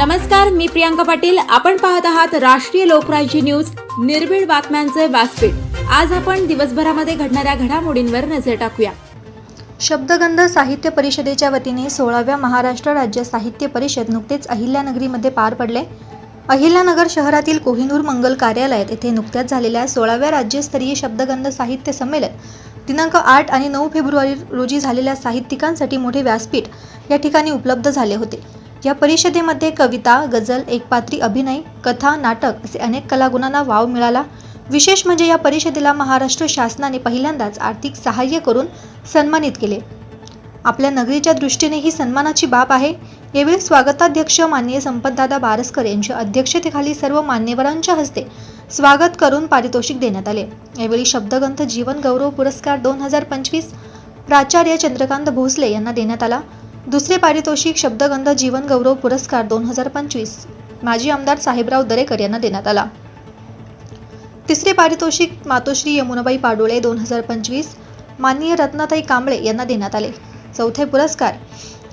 नमस्कार मी प्रियांका पाटील. आपण पाहत आहात राष्ट्रीय लोकराज्य न्यूज. निर्भीड बातम्यांचे व्यासपीठ. आज आपण दिवसभरामध्ये घडणाऱ्या घडामोडींवर नजर टाकूया. शब्दगंध साहित्य परिषदेच्या वतीने सोळाव्या महाराष्ट्र राज्य साहित्य परिषद नुकतेच अहिल्यानगरीमध्ये पार पडले. अहिल्यानगर शहरातील कोहिनूर मंगल कार्यालयात येथे नुकत्याच झालेल्या सोळाव्या राज्यस्तरीय शब्दगंध साहित्य संमेलन दिनांक आठ आणि नऊ फेब्रुवारी रोजी झालेल्या साहित्यिकांसाठी मोठे व्यासपीठ या ठिकाणी उपलब्ध झाले होते. या परिषदेमध्ये कविता गझल एकपात्री अभिनय कथा नाटक असे अनेक कलागुणांना वाव मिळाला. विशेष म्हणजे या परिषदेला महाराष्ट्र शासनाने पहिल्यांदाच आर्थिक सहाय्य करून सन्मानित केले. आपल्या नगरीच्या दृष्टीने ही सन्मानाची बाब आहे. यावेळी स्वागताध्यक्ष माननीय संपतदादा बारसकर यांच्या अध्यक्षतेखाली सर्व मान्यवरांच्या हस्ते स्वागत करून पारितोषिक देण्यात आले. यावेळी शब्दग्रंथ जीवन गौरव पुरस्कार दोन हजार पंचवीस प्राचार्य चंद्रकांत भोसले यांना देण्यात आला. दुसरे पारितोषिक शब्दगंध जीवनगौरव पुरस्कार दोन हजार पंचवीस. माजी आमदार साहेबराव दरेकर यांना देण्यात आला. तिसरे पारितोषिक मातोश्री यमुनाबाई पाडोळे दोन हजार पंचवीस. माननीय रत्नाताई कांबळे यांना देण्यात आले. चौथे पुरस्कार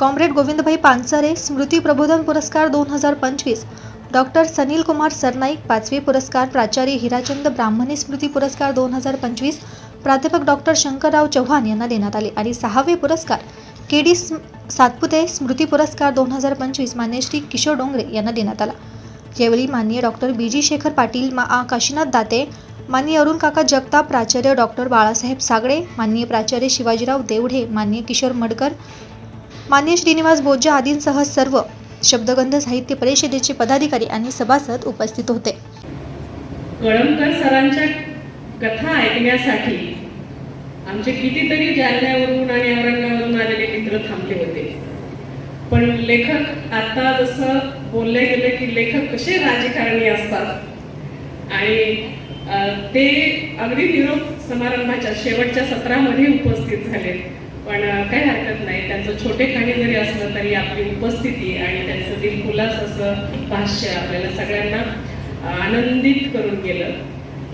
कॉम्रेड गोविंदभाई पानसरे स्मृती प्रबोधन पुरस्कार दोन हजार पंचवीस. डॉक्टर सनील कुमार सरनाईक पाचवे पुरस्कार प्राचार्य हिराचंद ब्राह्मणे स्मृती पुरस्कार दोन हजार पंचवीस. प्राध्यापक डॉक्टर शंकरराव चव्हाण यांना देण्यात आले. आणि सहावे पुरस्कार के डी सातपुते स्मृती पुरस्कार दोन हजार पंचवीस मान्य श्री किशोर डोंगरे यांना देण्यात आला. यावेळी माननीय doctor B G Shekhar Patil मा आ. काशीनाथ दाते माननीय अरुण काका जगताप प्राचार्य डॉक्टर बाळासाहेब सागळे माननीय प्राचार्य शिवाजीराव देवढे माननीय किशोर मडकर मान्य श्रीनिवास बोज्जा आदींसह सर्व शब्दगंध साहित्य परिषदेचे पदाधिकारी आणि सभासद उपस्थित होते. कळमकर सरांच्या कथा ऐकण्यासाठी आमचे कितीतरी जालन्यावरून आणि औरंगाबादवरून आलेले मित्र थांबले होते. पण लेखक आता जसं बोलले गेले की लेखक कसे राजकारणी असतात. आणि ते अगदी निरोप समारंभाच्या शेवटच्या सत्रामध्ये उपस्थित झाले. पण काही हरकत नाही. त्यांचं छोटे खाणी जरी असलं तरी आपली उपस्थिती आणि त्यांचं दिलखुलास असं भाष्य आपल्याला सगळ्यांना आनंदित करून गेलं.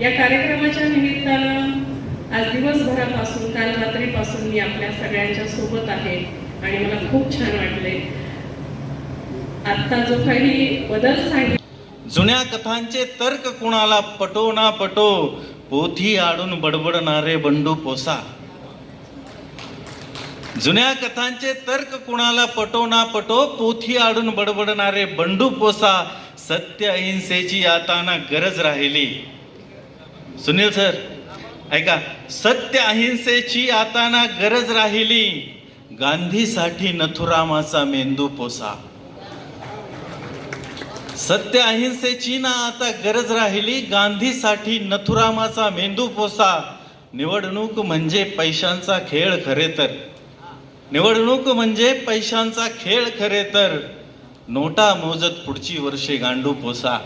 या कार्यक्रमाच्या निमित्तानं आज दिवसभरापासून काल रात्रीपासून मी आपल्या सगळ्यांच्या सोबत आहे आणि मला खूप छान वाटले आत्ता जो काही बदल सांगितला जुन्या कथांचे तर्क कुणाला पटो ना पटो पोथी आडून बडबडणारे बंडू पोसा. जुन्या कथांचे तर्क कुणाला पटो ना पटो पोथी आडून बडबडणारे बंडू पोसा सत्य अहिंसेची आता ना गरज राहिली. सुनील सर ऐका सत्य अहिंसेची आता ना गरज राहिली. गांधीसाठी नथुरामाचा मेंदू पोसा. सत्य अहिंसेची ना आता गरज राहिली गांधीसाठी नथुरामाचा मेंदू पोसा. निवडणूक म्हणजे पैशांचा खेळ खरे तर. निवडणूक म्हणजे पैशांचा खेळ खरे तर. नोटा मोजत पुढची वर्षे गांडू पोसा.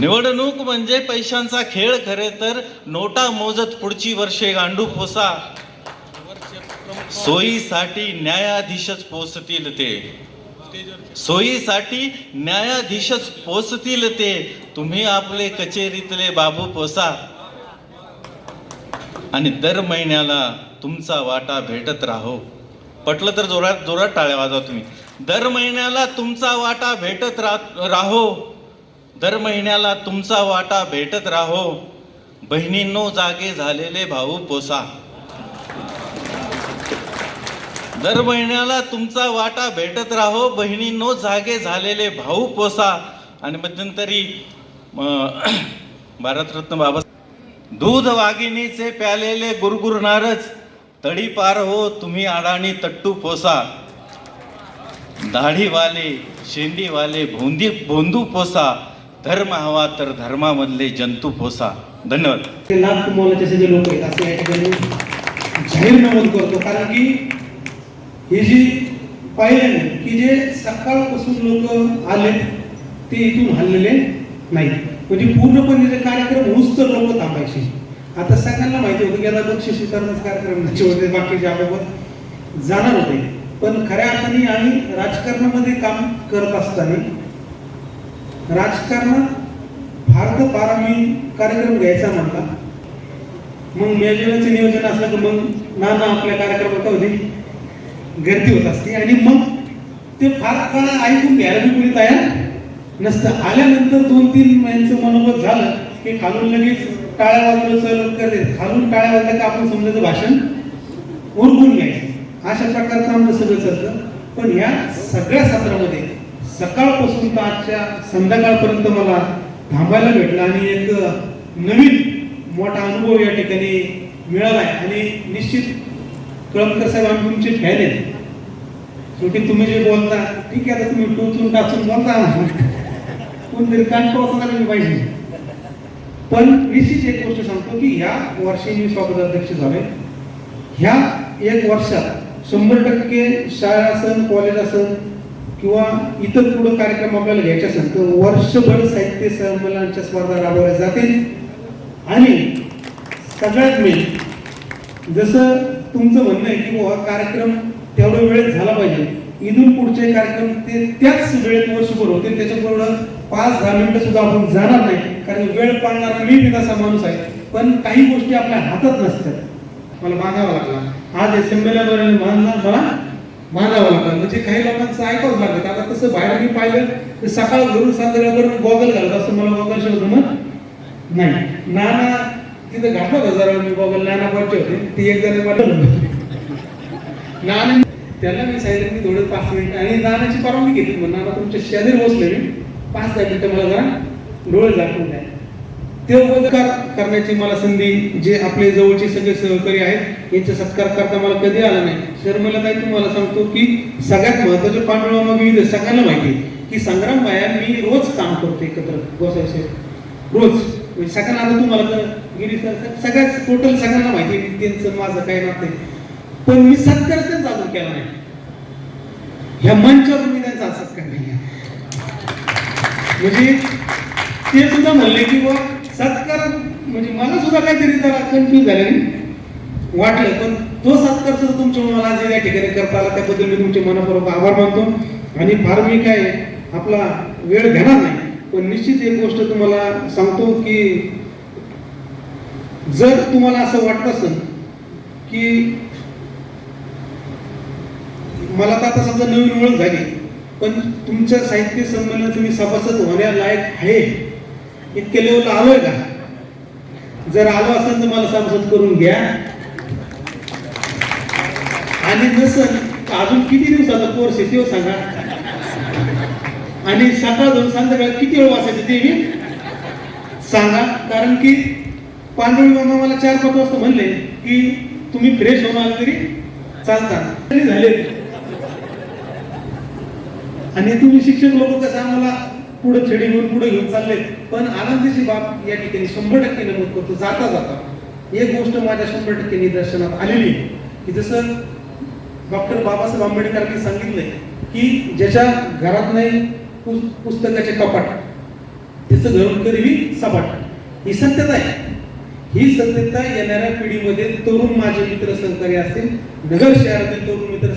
निवडणूक म्हणजे पैशांचा खेळ खरे तर नोटा मोजत पुढची वर्षे गांडू फोसा. सोयीसाठी न्यायाधीशच पोचतील ते. सोयीसाठी न्यायाधीशच पोचतील ते. तुम्ही आपले कचेरीतले बाबू पोसा. आणि दर महिन्याला तुमचा वाटा भेटत राहो. पटलं तर जोरात जोरात टाळ्या वाजवा तुम्ही. दर महिन्याला तुमचा वाटा भेटत रा राहो. दर महिन्याला तुमचा वाटा भेटत राहो. बहिणींनो जागे झालेले भाऊ पोसा. दर महिन्याला तुमचा वाटा भेटत राहो. बहिणींनो जागे झालेले भाऊ पोसा. आणि मध्यंतरी भारतरत्न बाबा दूध वाघिणीचे प्यालेले गुरगुरणारच तडी पार हो तुम्ही अडाणी तट्टू पोसा. दाढीवाले शेंडीवाले भोंदी भोंदू पोसा. धर्म हवा तर धर्मामधले जंतू फोसा. धन्यवाद. ते लाख कमवण्याचे जे लोक आहेत असं या ठिकाणी जाहीर नमूद करतो. कारण की हे जी पाहिलं की जे सकाळपासून लोक आले ते इथून हल्लेले नाही म्हणजे पूर्णपणे ते कार्यक्रम होऊच तर लोक थांबायचे. आता सगळ्यांना माहिती होतं की आता बक्षीस वितरणाचा कार्यक्रम नाही होते बाकीचे आपल्यावर जाणार होते. पण खऱ्या अर्थाने आम्ही राजकारणामध्ये काम करत असताना राजकारणात भारत बारावी कार्यक्रम घ्यायचा म्हणला मग मेजवानीचं नियोजन असलं तर मग नाना आपल्या कार्यक्रमात होते. गर्दी होत असते. आणि मग ते फार काळ ऐकून घ्यायला बी कोणी तयार नसतं. आल्यानंतर दोन तीन महिन्याचं मनोगत झालं की खालून लगेच टाळ्या वाजवलं चालू करते खालून टाळ्या वाजल्या का आपण समजायचं भाषण उरकून घ्यायचं. अशा प्रकारचं आमचं सगळं चालतं. पण ह्या सगळ्या सत्रामध्ये सकाळपासून तर आजच्या संध्याकाळपर्यंत मला थांबायला भेटलं आणि एक नवीन मोठा अनुभव या ठिकाणी मिळाला आहे आणि निश्चित कळमकर साहेब आम्ही तुमचे फॅन आहेत. शेवटी तुम्ही जे बोलता ठीक आहे आता तुम्ही टोचून टाचून बोलता कोणतरी कान पाहिजे. पण निश्चित एक गोष्ट सांगतो की ह्या वर्षी मी स्वागताध्यक्ष झाले ह्या एक वर्षात शंभर टक्के शाळा असन कॉलेज असन किंवा इतर पुढे कार्यक्रम आपल्याला घ्यायचे असेल तर वर्षभर साहित्य संमेलनाच्या स्पर्धा राबवल्या जातील. आणि सगळ्यात मेन जसं तुमचं म्हणणं आहे की बुवा कार्यक्रम तेवढ्या वेळेत झाला पाहिजे. इथून पुढचे कार्यक्रम ते त्याच वेळेत वर्षभर होतील. त्याच्याबरोबर पाच दहा मिनिटं सुद्धा आपण जाणार नाही. कारण वेळ पाळणारा मी बी तसा माणूस आहे. पण काही गोष्टी आपल्या हातात नसतात. मला मागावा लागला. आज या संमेलनावर बांधला मला मानावं लागलं म्हणजे काही लोकांचं ऐकावंच लागत. आता तसं बाहेर मी पाहिलं तर सकाळ घरून संध्याकाळपर्यंत गॉगल घालत असं मला गॉगल शोध जमत नाही. नाना तिथं घातला होता जरा मी गॉगल. नाना पाठचे होते. ती एक जण मला नाना त्याला मी सांगितलं मी थोडं पाच मिनिट आणि नानाची परवानगी घेतली. मग नाना तुमच्या शेजारी बसले मी. पाच दहा मिनिटं मला जरा डोळे झाकून द्या. ते उपकार करण्याची मला संधी जे आपले जवळचे सगळे सहकारी आहेत यांचा सत्कार करता मला कधी आला नाही. सर मला काही तुम्हाला सांगतो की सगळ्यात महत्वाचं पांडुळा मी सगळ्यांना माहिती की संग्राम बाया मी रोज काम करतो एकत्र. गोसाई रोज. म्हणजे सगळ्यांना आता तुम्हाला तर गिरी सर सगळ्याच टोटल सगळ्यांना माहिती आहे त्यांचं माझं काय नाते पण मी सत्कार त्यांचा अजून केला नाही. ह्या मंचावर मी त्यांचा सत्कार नाही. म्हणजे ते सुद्धा म्हणले की बुवा सत्कार म्हणजे मला सुद्धा काहीतरी जरा कन्फ्युज झालं नाही वाटलं पण तो सत्कार सुद्धा तुमच्या मला जे या ठिकाणी करता आला. त्याबद्दल मी तुमचे मनापूर्वक आभार मानतो. आणि फार मी काय आपला वेळ घेणार नाही. पण निश्चित एक गोष्ट तुम्हाला सांगतो की जर तुम्हाला असं वाटत असेल की मला तर आता समजा नवीन ओळख झाली पण तुमच्या साहित्य संमेलन तुम्ही सभासद होण्यालायक आहे. इतके लेवल आलोय का? जर आलो असेल तर मला समजत करून घ्या. आणि जसं अजून किती दिवसाचा कोर्स आहे तो सांगा. आणि सकाळ दोन संध्याकाळ किती वेळ वाचायचं ते मी सांगा. कारण की पांडुळी मामा मला चार पाच वाजता म्हणले की तुम्ही फ्रेश होऊन तरी चालता तरी झाले आणि तुम्ही शिक्षक लोक कसं आम्हाला पुढे छडी घेऊन पुढे घेऊन चालले पण आनंदीची बाब या ठिकाणी शंभर टक्के नमूद करतो जाता जाता. एक गोष्ट माझ्या शंभर टक्के निदर्शनात आलेली की जसं डॉक्टर बाबासाहेब आंबेडकरांनी सांगितलंय की ज्याच्या घरात नाही पुस्तकाचे कपाट त्याचं घरून करीवी सपाट. ही सत्यता आहे. ही सत्यता येणाऱ्या पिढीमध्ये तरुण माझे मित्र सहकारी असतील नगर शहरातील तरुण मित्र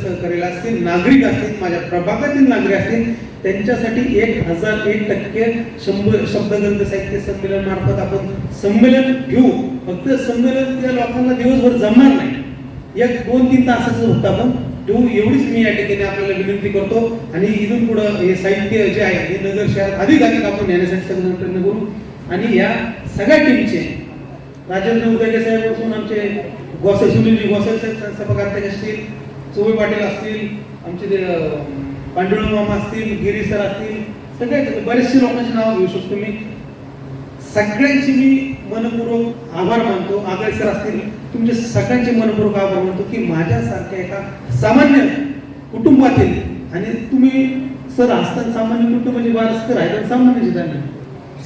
नागरिक असतील माझ्या प्रभागातील नागरिक असतील त्यांच्यासाठी एक हजार एक टक्के शंभर शब्दग्रंथ साहित्य संमेलन मार्फत आपण संमेलन घेऊ. फक्त संमेलन त्या लोकांना दिवसभर जमणार नाही. एक दोन तीन तासाचं होतं आपण देऊ. एवढीच मी या ठिकाणी आपल्याला विनंती करतो. आणि इथून पुढं हे साहित्य जे आहे हे नगर शहरात अधिक अधिक आपण येण्यासाठी सगळं प्रयत्न करू. आणि या सगळ्या टीमचे राजेंद्र उदयके साहेब असून आमचे गोसाई सुनीलजी गोसाई साहेब सभागार्थक असतील चोवे पाटील असतील आमचे ते अं, पांडुरंग मामा असतील गिरी सर असतील सगळे बरेचसे लोकांची नावं घेऊ शकतो मी. सगळ्यांची मी मनपूर्वक आभार मानतो. आगळे सर असतील तुमचे सगळ्यांचे मनपूर्वक आभार मानतो की माझ्यासारख्या एका सामान्य कुटुंबातील आणि तुम्ही सर असताना सामान्य कुटुंब म्हणजे वारसकर आहे तर सामान्य जिल्हा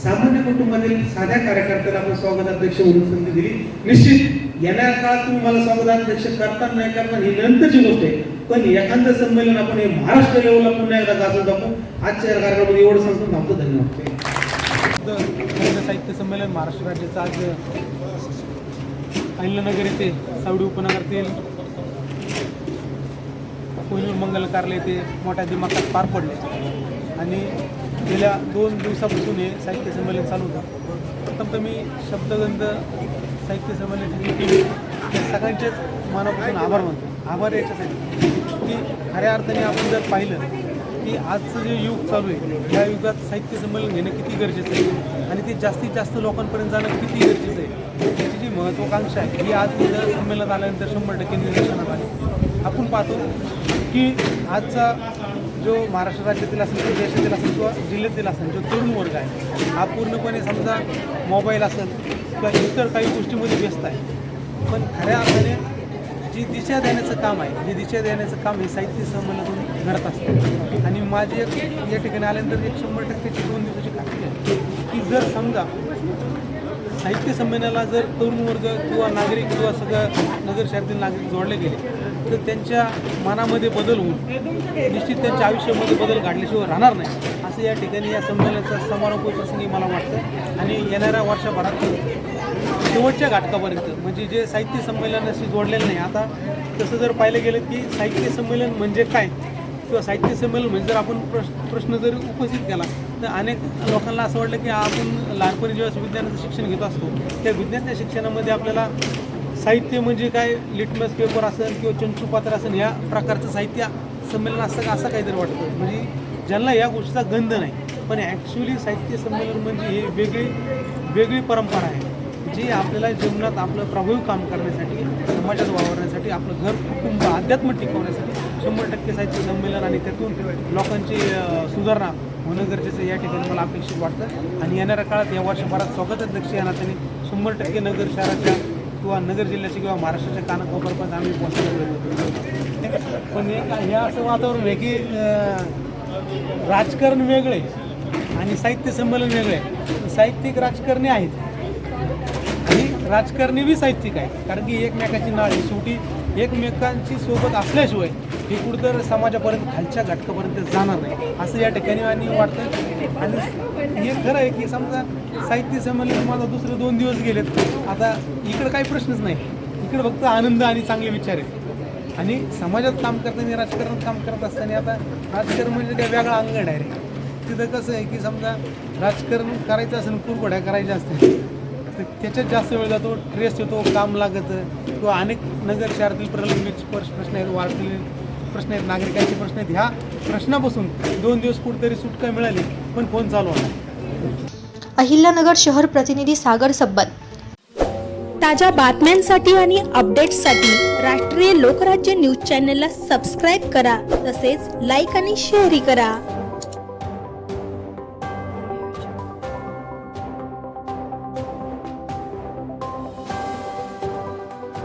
सामान्य कुटुंबातील साध्या कार्यकर्त्याला आपण स्वागताध्यक्ष म्हणून संधी दिली. निश्चित येणाऱ्या काळात तुम्ही मला स्वागताध्यक्ष करतात नाही करणार ही नंतरची गोष्ट आहे. पण एखादं संमेलन आपण हे महाराष्ट्र लेवलला पुन्हा एकदा गाजून दाखवू आजच्या या कार्यक्रमामध्ये एवढं सांगतो थांबतो धन्यवाद. साहित्य संमेलन महाराष्ट्र राज्याचं आज अहिल्यानगर येथे सावडी उपनगरातील कोहिनूर मंगल कार्यालय येथे मोठ्या दिमागात पार पडले. आणि गेल्या दोन दिवसापासून हे साहित्य संमेलन चालू होतं. प्रथम मी शब्दगंध साहित्य संमेलनाची टीम सगळ्यांचेच मनापासून आभार मानतो. आभार याच्यासाठी की खऱ्या अर्थाने आपण जर पाहिलं की आजचं जे युग चालू आहे या युगात साहित्य संमेलन घेणं किती गरजेचं आहे? आणि ते जास्तीत जास्त लोकांपर्यंत जाणं किती गरजेचं आहे? त्याची जी महत्त्वाकांक्षा आहे ही आज इथं संमेलनात आल्यानंतर शंभर टक्के निदर्शनात आली. आपण पाहतो की आजचा जो महाराष्ट्र राज्यातील असेल किंवा देशातील असेल किंवा जिल्ह्यातील असेल जो तरुण वर्ग आहे हा पूर्णपणे समजा मोबाईल असेल किंवा इतर काही गोष्टीमध्ये व्यस्त आहे. पण खऱ्या अर्थाने जी दिशा देण्याचं काम आहे जी दिशा देण्याचं काम हे साहित्य संमेलनातून घडत असतं. आणि माझी एक या ठिकाणी आल्यानंतर एक शंभर टक्क्याची दोन दिवसाची खात्री आहे की जर समजा साहित्य संमेलनाला जर तरुण वर्ग किंवा नागरिक किंवा सगळं नगर शहरातील नागरिक जोडले गेले तर त्यांच्या मनामध्ये बदल होऊन निश्चित त्यांच्या आयुष्यामध्ये बदल घडल्याशिवाय राहणार नाही. असं या ठिकाणी या संमेलनाचा समारोप प्रसंगी मला वाटतं. आणि येणाऱ्या वर्षभरात शेवटच्या घटकापर्यंत म्हणजे जे साहित्य संमेलनाशी जोडलेलं नाही आता तसं जर पाहिलं गेलं की साहित्य संमेलन म्हणजे काय? किंवा साहित्य संमेलन म्हणजे जर आपण प्रश्न प्रश्न जर उपस्थित केला तर अनेक लोकांना असं वाटलं की आपण लहानपणी जेव्हा विज्ञानाचं शिक्षण घेत असतो त्या विज्ञानाच्या शिक्षणामध्ये आपल्याला साहित्य म्हणजे काय? लिटमस पेपर असेल किंवा चंचूपात्र असेल या प्रकारचं साहित्य संमेलन असतं का? असं काहीतरी वाटतं. म्हणजे ज्यांना या गोष्टीचा गंध नाही. पण ॲक्च्युली साहित्य संमेलन म्हणजे हे वेगळी वेगळी परंपरा आहे. जी आपल्याला जीवनात आपलं प्रभावी काम करण्यासाठी समाजात वावरण्यासाठी आपलं घर कुटुंब अध्यात्म टिकवण्यासाठी शंभर टक्के साहित्य संमेलन आणि त्यातून लोकांची सुधारणा होणं गरजेचं आहे. या ठिकाणी मला अपेक्षित वाटतं. आणि येणाऱ्या काळात या वर्षभरात स्वागताध्यक्ष या नात्याने शंभर टक्के नगर शहराच्या किंवा नगर जिल्ह्याच्या किंवा महाराष्ट्राच्या कानाकोपरपर्यंत आम्ही पोहोचण्याचा पण एक हे असं वातावरण आहे की राजकारण वेगळे आणि साहित्य संमेलन वेगळे. साहित्यिक राजकारणी आहेत. आणि राजकारणी बी साहित्यिक आहे कारण की एकमेकाची नाळी शेवटी एकमेकांची सोबत असल्याशिवाय हे कुठंतर समाजापर्यंत खालच्या घटकापर्यंत जाणार नाही. असं या ठिकाणी आणि वाटतं आणि हे खरं आहे की समजा साहित्य संमेलन माझा दुसरे दोन दिवस गेलेत. आता इकडं काही प्रश्नच नाही. इकडं फक्त आनंद आणि चांगले विचार आहेत. आणि समाजात काम करताना राजकारणात काम करत असताना आता राजकारण म्हणजे काय वेगळा अंगण आहे रे. तिथं कसं आहे की समजा राजकारण करायचं असेल कुरघोड्या करायच्या असतील तर त्याच्यात जास्त वेळ जातो ट्रेस येतो काम लागतं. किंवा अनेक नगर शहरातील प्रलंबित स्पर्श प्रश्न आहेत वाढतील. प्रश्न आहेत नागरिकांचे प्रश्न आहेत. ह्या प्रश्नापासून दोन दिवस कुठेतरी सुटका मिळाली पण फोन चालू होता अहिल्यानगर शहर प्रतिनिधी सागर सब्बत ताज्या बातम्यांसाठी आणि अपडेट्ससाठी राष्ट्रीय लोकराज्य न्यूज चॅनलला सबस्क्राईब करा तसेच लाईक आणि शेअरही करा.